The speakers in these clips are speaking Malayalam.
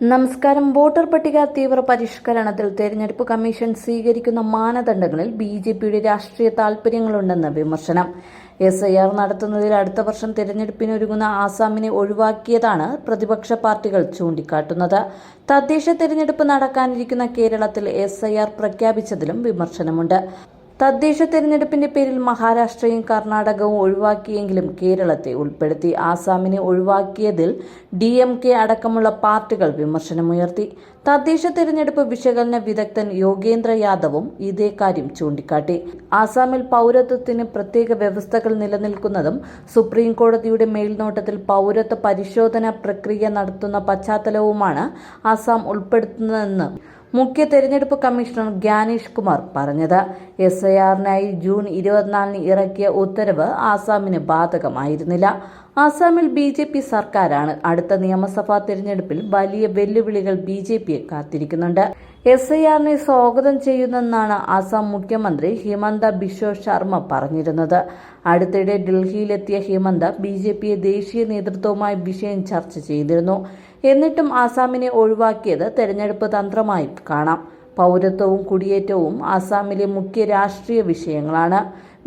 നമസ്കാരം. വോട്ടർ പട്ടിക തീവ്ര പരിഷ്കരണത്തിൽ തെരഞ്ഞെടുപ്പ് കമ്മീഷൻ സ്വീകരിക്കുന്ന മാനദണ്ഡങ്ങളിൽ ബി ജെ പിയുടെ രാഷ്ട്രീയ താൽപര്യങ്ങളുണ്ടെന്ന് വിമർശനം. എസ് ഐ ആർ നടത്തുന്നതിൽ അടുത്ത വർഷം തെരഞ്ഞെടുപ്പിനൊരുങ്ങുന്ന ആസാമിനെ ഒഴിവാക്കിയതാണ് പ്രതിപക്ഷ പാർട്ടികൾ ചൂണ്ടിക്കാട്ടുന്നത്. തദ്ദേശ തെരഞ്ഞെടുപ്പ് നടക്കാനിരിക്കുന്ന കേരളത്തിൽ എസ് ഐ ആർ പ്രഖ്യാപിച്ചതിലും വിമർശനമുണ്ട്. തദ്ദേശ തെരഞ്ഞെടുപ്പിന്റെ പേരിൽ മഹാരാഷ്ട്രയും കർണാടകവും ഒഴിവാക്കിയെങ്കിലും കേരളത്തെ ഉൾപ്പെടുത്തി ആസാമിനെ ഒഴിവാക്കിയതിൽ ഡി എം കെ അടക്കമുള്ള പാർട്ടികൾ വിമർശനമുയർത്തി. തദ്ദേശ തെരഞ്ഞെടുപ്പ് വിശകലന വിദഗ്ധൻ യോഗേന്ദ്ര യാദവും ഇതേ കാര്യം ചൂണ്ടിക്കാട്ടി. ആസാമിൽ പൗരത്വത്തിന് പ്രത്യേക വ്യവസ്ഥകൾ നിലനിൽക്കുന്നതും സുപ്രീം കോടതിയുടെ മേൽനോട്ടത്തിൽ പൗരത്വ പരിശോധന പ്രക്രിയ നടത്തുന്ന പശ്ചാത്തലവുമാണ് ആസാം ഉൾപ്പെടുത്തുന്നതെന്ന് മുഖ്യ തെരഞ്ഞെടുപ്പ് കമ്മീഷണർ ഗ്യാനേഷ് കുമാർ പറഞ്ഞത് എസ് ഐ ആറിനായി ജൂൺ ഇരുപത്തിനാലിന് ഇറക്കിയ ഉത്തരവ് ആസാമിന് ബാധകമായിരുന്നില്ല. ആസാമിൽ ബി ജെ പി സർക്കാരാണ് അടുത്ത നിയമസഭാ തെരഞ്ഞെടുപ്പിൽ വലിയ വെല്ലുവിളികൾ ബി ജെ പിയെ കാത്തിരിക്കുന്നുണ്ട്. എസ് ഐ ആറിനെ സ്വാഗതം ചെയ്യുന്നെന്നാണ് ആസാം മുഖ്യമന്ത്രി ഹിമന്ത ബിശ്വ ശർമ്മ പറഞ്ഞിരുന്നത്. അടുത്തിടെ ഡൽഹിയിലെത്തിയ ഹിമന്ത ബി ജെ പിയെ ദേശീയ നേതൃത്വവുമായി വിഷയം ചർച്ച ചെയ്തിരുന്നു. എന്നിട്ടും ആസാമിനെ ഒഴിവാക്കിയത് തെരഞ്ഞെടുപ്പ് തന്ത്രമായി കാണാം. പൗരത്വവും കുടിയേറ്റവും ആസാമിലെ മുഖ്യ രാഷ്ട്രീയ വിഷയങ്ങളാണ്.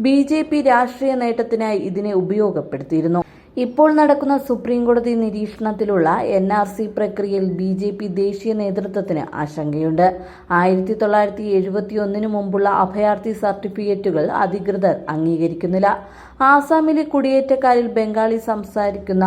ബി ജെ പി രാഷ്ട്രീയ നേട്ടത്തിനായി ഇതിനെ ഉപയോഗപ്പെടുത്തിയിരുന്നു. ഇപ്പോൾ നടക്കുന്ന സുപ്രീം കോടതി നിരീക്ഷണത്തിലുള്ള എൻ ആർ സി പ്രക്രിയയിൽ ബി ജെ പി ദേശീയ നേതൃത്വത്തിന് ആശങ്കയുണ്ട്. ആയിരത്തി തൊള്ളായിരത്തി എഴുപത്തി ഒന്നിനു മുമ്പുള്ള അഭയാർത്ഥി സർട്ടിഫിക്കറ്റുകൾ അധികൃതർ അംഗീകരിക്കുന്നില്ല. ആസാമിലെ കുടിയേറ്റക്കാരിൽ ബംഗാളി സംസാരിക്കുന്ന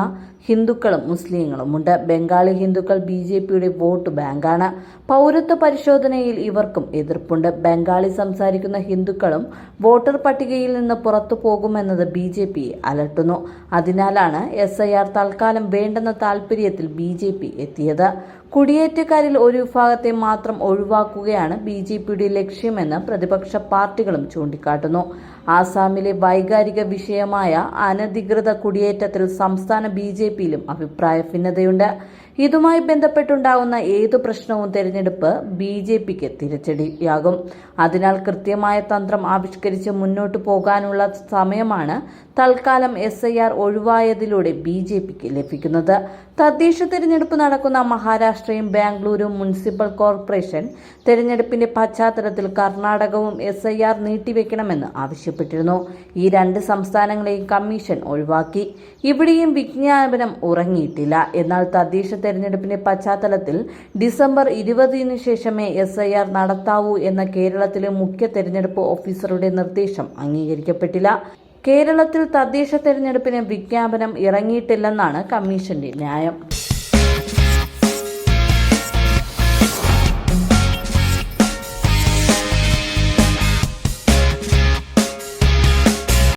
ഹിന്ദുക്കളും മുസ്ലിങ്ങളുമുണ്ട് ബംഗാളി ഹിന്ദുക്കൾ ബി ജെ പിയുടെ വോട്ട് ബാങ്കാണ്. പൗരത്വ പരിശോധനയിൽ ഇവർക്കും എതിർപ്പുണ്ട്. ബംഗാളി സംസാരിക്കുന്ന ഹിന്ദുക്കളും വോട്ടർ പട്ടികയിൽ നിന്ന് പുറത്തു പോകുമെന്നത് ബി ജെ പി അലട്ടുന്നു. അതിനാലാണ് എസ് ഐ ആർ തൽക്കാലം വേണ്ടെന്ന താൽപര്യത്തിൽ ബി ജെ പി എത്തിയത്. കുടിയേറ്റക്കാരിൽ ഒരു വിഭാഗത്തെ മാത്രം ഒഴിവാക്കുകയാണ് ബി ജെ പിയുടെ ലക്ഷ്യമെന്ന് പ്രതിപക്ഷ പാർട്ടികളും ചൂണ്ടിക്കാട്ടുന്നു. ആസാമിലെ വൈകാരിക വിഷയമായ അനധികൃത കുടിയേറ്റത്തിൽ സംസ്ഥാന ബി ജെ പിയിലും അഭിപ്രായ ഭിന്നതയുണ്ട്. ഇതുമായി ബന്ധപ്പെട്ടുണ്ടാകുന്ന ഏതു പ്രശ്നവും തെരഞ്ഞെടുപ്പ് ബി ജെ പിക്ക് തിരിച്ചടിയാകും. അതിനാൽ കൃത്യമായ തന്ത്രം ആവിഷ്കരിച്ച് മുന്നോട്ടു പോകാനുള്ള സമയമാണ് തൽക്കാലം എസ് ഐ ആർ ഒഴിവായതിലൂടെ ബി ജെ പിക്ക് ലഭിക്കുന്നത്. തദ്ദേശ തെരഞ്ഞെടുപ്പ് നടക്കുന്ന മഹാരാഷ്ട്രയും ബാംഗ്ലൂരും മുനിസിപ്പൽ കോർപ്പറേഷൻ തെരഞ്ഞെടുപ്പിന്റെ പശ്ചാത്തലത്തിൽ കർണാടകവും എസ് ഐ ആർ നീട്ടിവെക്കണമെന്ന് ആവശ്യപ്പെട്ടിരുന്നു. ഈ രണ്ട് സംസ്ഥാനങ്ങളെയും കമ്മീഷൻ ഒഴിവാക്കി. ഇവിടെയും വിജ്ഞാപനം ഉറങ്ങിയിട്ടില്ല. എന്നാൽ തദ്ദേശ തെരഞ്ഞെടുപ്പിന്റെ പശ്ചാത്തലത്തിൽ ഡിസംബർ ഇരുപതിനു ശേഷമേ എസ് ഐ ആർ നടത്താവൂ എന്ന കേരളത്തിലെ മുഖ്യ തെരഞ്ഞെടുപ്പ് ഓഫീസറുടെ നിർദ്ദേശം അംഗീകരിക്കപ്പെട്ടില്ല. കേരളത്തിൽ തദ്ദേശ തെരഞ്ഞെടുപ്പിന് വിജ്ഞാപനം ഇറങ്ങിയിട്ടില്ലെന്നാണ് കമ്മീഷന്റെ ന്യായം.